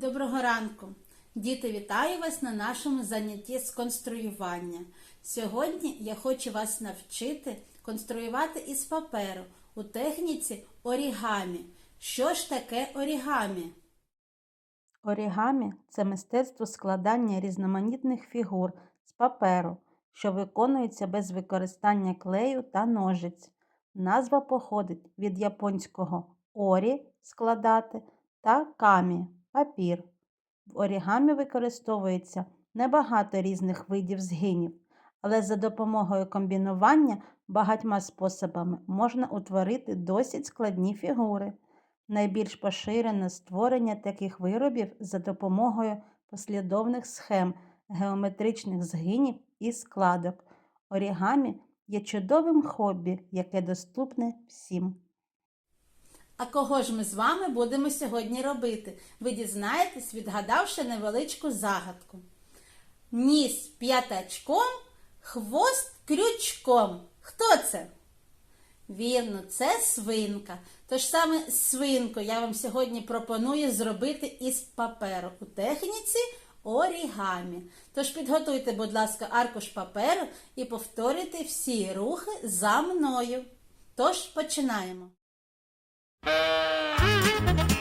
Доброго ранку! Діти, вітаю вас на нашому занятті з конструювання. Сьогодні я хочу вас навчити конструювати із паперу у техніці орігамі. Що ж таке орігамі? Орігамі це мистецтво складання різноманітних фігур з паперу, що виконується без використання клею та ножиць. Назва походить від японського орі складати та камі папір. В орігамі використовується небагато різних видів згинів, але за допомогою комбінування багатьма способами можна утворити досить складні фігури. Найбільш поширене створення таких виробів за допомогою послідовних схем, геометричних згинів і складок. Орігамі є чудовим хобі, яке доступне всім. А кого ж ми з вами будемо сьогодні робити? Ви дізнаєтесь, відгадавши невеличку загадку. Ніс п'ятачком, хвост крючком. Хто це? Вірно, це свинка. Тож саме свинку я вам сьогодні пропоную зробити із паперу у техніці орігамі. Тож підготуйте, будь ласка, аркуш паперу і повторюйте всі рухи за мною. Тож починаємо. Thank you.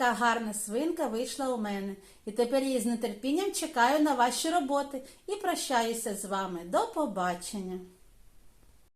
Така гарна свинка вийшла у мене. І тепер я з нетерпінням чекаю на ваші роботи і прощаюся з вами. До побачення!